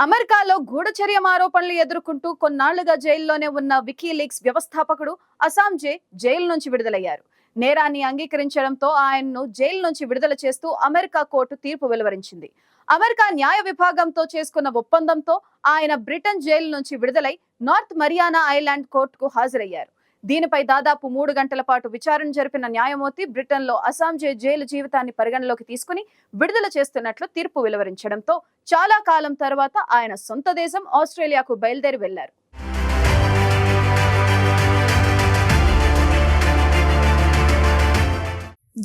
అమెరికాలో గూఢచర్యం ఆరోపణలు ఎదుర్కొంటూ కొన్నాళ్ళుగా జైల్లోనే ఉన్న వికీలీక్స్ వ్యవస్థాపకుడు అసాంజే జైలు నుంచి విడుదలయ్యారు. నేరాన్ని అంగీకరించడంతో ఆయన్ను జైలు నుంచి విడుదల చేస్తూ అమెరికా కోర్టు తీర్పు వెలువరించింది. అమెరికా న్యాయ విభాగంతో చేసుకున్న ఒప్పందంతో ఆయన బ్రిటన్ జైలు నుంచి విడుదలై నార్త్ మరియానా ఐలాండ్ కోర్టుకు హాజరయ్యారు. దీనిపై దాదాపు మూడు గంటల పాటు విచారణ జరిపిన న్యాయమూర్తి బ్రిటన్లో అసాంజే జైలు జీవితాన్ని పరిగణలోకి తీసుకుని విడుదల చేస్తున్నట్లు తీర్పు వెలువరించడంతో చాలా కాలం తర్వాత ఆయన సొంత దేశం ఆస్ట్రేలియాకు బయలుదేరి వెళ్ళారు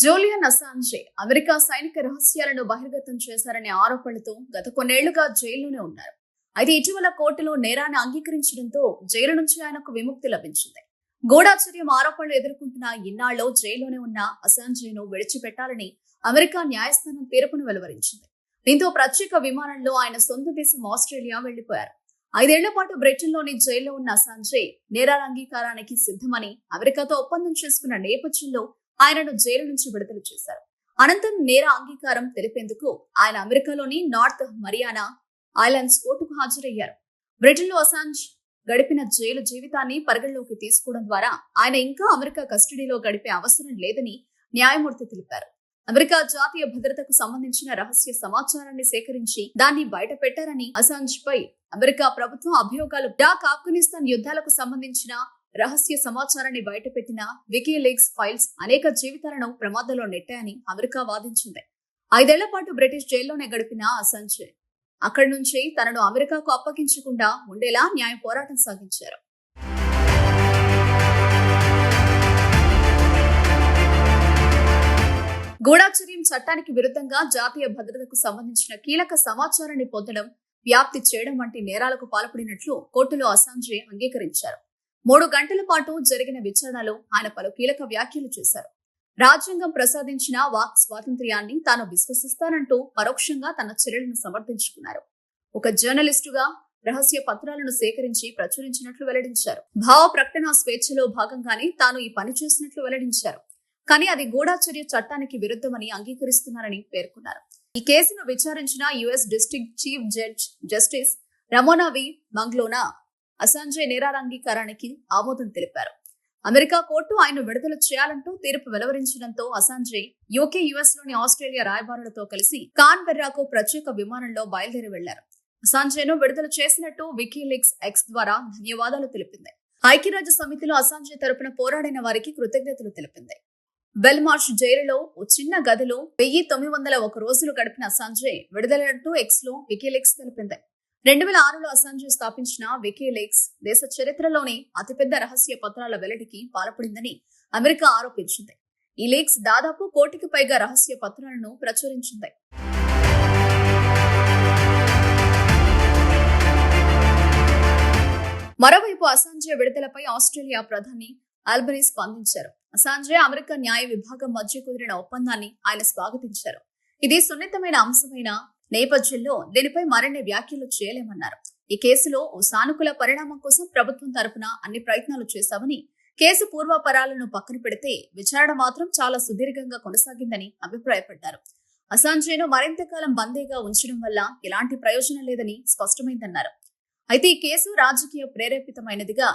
జూలియన్ అసాంజే అమెరికా సైనిక రహస్యాలను బహిర్గతం చేశారనే ఆరోపణలతో గత కొన్నేళ్ళుగా జైల్లోనే ఉన్నారు. అయితే ఇటీవల కోర్టులో నేరాన్ని అంగీకరించడంతో జైలు నుంచి ఆయనకు విముక్తి లభించింది. గూఢాచర్యం ఆరోపణలు ఎదుర్కొంటున్న ఇన్నాళ్ళు జైల్లోనే ఉన్న అసాంజేను విడిచిపెట్టాలని అమెరికా న్యాయస్థానం తీర్పును వెలువరించింది. దీంతో ప్రత్యేక విమానంలో ఆయన సొంత దేశం ఆస్ట్రేలియా వెళ్ళిపోయారు ఐదేళ్ళ పాటు బ్రిటన్లోని జైల్లో ఉన్న అసాంజే నేరాల అంగీకారానికి సిద్ధమని అమెరికాతో ఒప్పందం చేసుకున్న నేపథ్యంలో ఆయనను జైలు నుంచి విడుదల చేశారు. అనంతరం నేర అంగీకారం తెలిపేందుకు ఆయన అమెరికాలోని నార్త్ మరియానా ఐలాండ్స్ కోర్టుకు హాజరయ్యారు. బ్రిటన్లో అసాంజ్ గడిపిన జైలు జీవితాన్ని పరిగణలోకి తీసుకోవడం ద్వారా ఆయన ఇంకా అమెరికా కస్టడీలో గడిపే అవసరం లేదని న్యాయమూర్తి తెలిపారు. అమెరికా జాతీయ భద్రతకు సంబంధించిన రహస్య సమాచారాన్ని సేకరించి దాన్ని బయట పెట్టారని అసాంజ్ పై అమెరికా ప్రభుత్వం అభియోగాలు డాక్ ఆఫ్ఘనిస్తాన్ యుద్ధాలకు సంబంధించిన రహస్య సమాచారాన్ని బయటపెట్టిన వికీలీక్స్ ఫైల్స్ అనేక జీవితాలను ప్రమాదంలో నెట్టాయని అమెరికా వాదించింది. ఐదేళ్ళ పాటు బ్రిటిష్ జైల్లోనే గడిపిన అసంజయ్ అక్కడి నుంచి తనను అమెరికాకు అప్పగించకుండా ఉండేలా న్యాయ పోరాటం సాగించారు. గూఢాచర్యం చట్టానికి విరుద్ధంగా జాతీయ భద్రతకు సంబంధించిన కీలక సమాచారాన్ని పొందడం వ్యాప్తి చేయడం వంటి నేరాలకు పాల్పడినట్లు కోర్టులో అసాంజే అంగీకరించారు. మూడు గంటల పాటు జరిగిన విచారణలో ఆయన పలు కీలక వ్యాఖ్యలు చేశారు. రాజ్యాంగం ప్రసాదించిన వాక్ స్వాతంత్ర్యాన్ని తాను విశ్వసిస్తానంటూ పరోక్షంగా తన చర్యలను సమర్థించుకున్నారు. ఒక జర్నలిస్టుగా రహస్య పత్రాలను సేకరించి ప్రచురించినట్లు వెల్లడించారు. భావ ప్రకటన స్వేచ్ఛలో భాగంగానే తాను ఈ పని చేసినట్లు వెల్లడించారు. కానీ అది గూఢాచర్య చట్టానికి విరుద్ధమని అంగీకరిస్తున్నారని పేర్కొన్నారు. ఈ కేసును విచారించిన US district chief judge justice Ramona V Manglona Assange నేరాల అంగీకారానికి ఆమోదం తెలిపారు. అమెరికా కోర్టు ఆయన విడుదల చేయాలంటూ తీర్పు వెలువరించడంతో అసాంజే యూకే యుఎస్లోని ఆస్ట్రేలియా రాయబారులతో కలిసి కాన్ బెర్రాకు ప్రత్యేక విమానంలో బయలుదేరి వెళ్ళారు. అసాంజేను విడుదల చేసినట్టు వికీలిక్స్ ఎక్స్ ద్వారా ధన్యవాదాలు తెలిపింది. ఐక్యరాజ్య సమితిలో అసాంజే తరపున పోరాడిన వారికి కృతజ్ఞతలు తెలిపింది. బెల్మార్ష్ జైలులో ఓ చిన్న గదిలో వెయ్యి తొమ్మిది వందల ఒక రోజులు గడిపిన అసాంజే విడుదలంటూ ఎక్స్లో వికీలీక్స్ తెలిపింది. రెండు వేల ఆరులో అసాంజే స్థాపించిన వికీలీక్స్ దేశ చరిత్రలోనే అతిపెద్ద రహస్య పత్రాల వెల్లడికి పాల్పడిందని అమెరికా ఆరోపించింది. ఈ లీక్స్ దాదాపు కోటికి పైగా రహస్య పత్రాలను ప్రచురించింది. మరోవైపు అసాంజే విడుదలపై ఆస్ట్రేలియా ప్రధాని ఆల్బనీ స్పందించారు. అసాంజే అమెరికా న్యాయ విభాగం మధ్య కుదిరిన ఒప్పందాన్ని ఆయన స్వాగతించారు. ఇది సున్నితమైన అంశమైన నేపథ్యంలో దీనిపై మరిన్ని వ్యాఖ్యలు చేయలేమన్నారు. ఈ కేసులో ఓ సానుకూల పరిణామం కోసం ప్రభుత్వం తరపున అన్ని ప్రయత్నాలు చేశామని కేసు పూర్వపరాలను పక్కన పెడితే విచారణ మాత్రం చాలా సుదీర్ఘంగా కొనసాగిందని అభిప్రాయపడ్డారు. అసాంజేను మరింత కాలం బందీగా ఉంచడం వల్ల ఎలాంటి ప్రయోజనం లేదని స్పష్టమైందన్నారు. అయితే ఈ కేసు రాజకీయ ప్రేరేపితమైనదిగా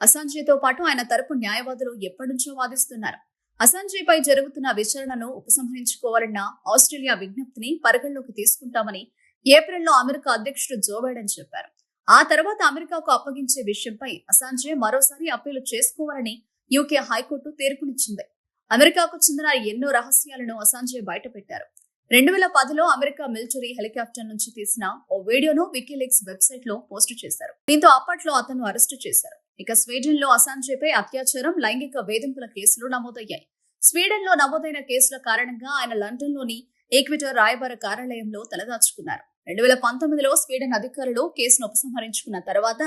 అసాంజేతో పాటు ఆయన తరపు న్యాయవాదులు ఎప్పటి నుంచో వాదిస్తున్నారు. అసాంజేపై జరుగుతున్న విచారణను ఉపసంహరించుకోవాలన్న ఆస్ట్రేలియా విజ్ఞప్తిని పరిగణలోకి తీసుకుంటామని ఏప్రిల్లో అమెరికా అధ్యక్షుడు జో బైడెన్ చెప్పారు. ఆ తర్వాత అమెరికాకు అప్పగించే విషయంపై అసాంజే మరోసారి అప్పీలు చేసుకోవాలని యూకే హైకోర్టు తీర్పునిచ్చింది. అమెరికాకు చెందిన ఎన్నో రహస్యాలను అసాంజే బయటపెట్టారు. రెండు వేల పదిలో అమెరికా మిలిటరీ హెలికాప్టర్ నుంచి తీసిన ఓ వీడియోను వికీలీక్స్ వెబ్సైట్లో పోస్ట్ చేశారు. దీంతో అప్పట్లో అతను అరెస్టు చేశారు. ఇక స్వీడన్లో అసాంజేపై అత్యాచారం లైంగిక వేధింపుల కేసులు నమోదయ్యాయి. స్వీడన్లో నమోదైన కేసుల కారణంగా ఆయన లండన్లోని ఈక్విటర్ రాయబార కార్యాలయంలో తలదాచుకున్నారు. రెండు వేల పంతొమ్మిదిలో స్వీడన్ అధికారులు కేసును ఉపసంహరించుకున్న తర్వాత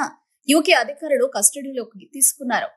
యూకే అధికారులు కస్టడీలోకి తీసుకున్నారు.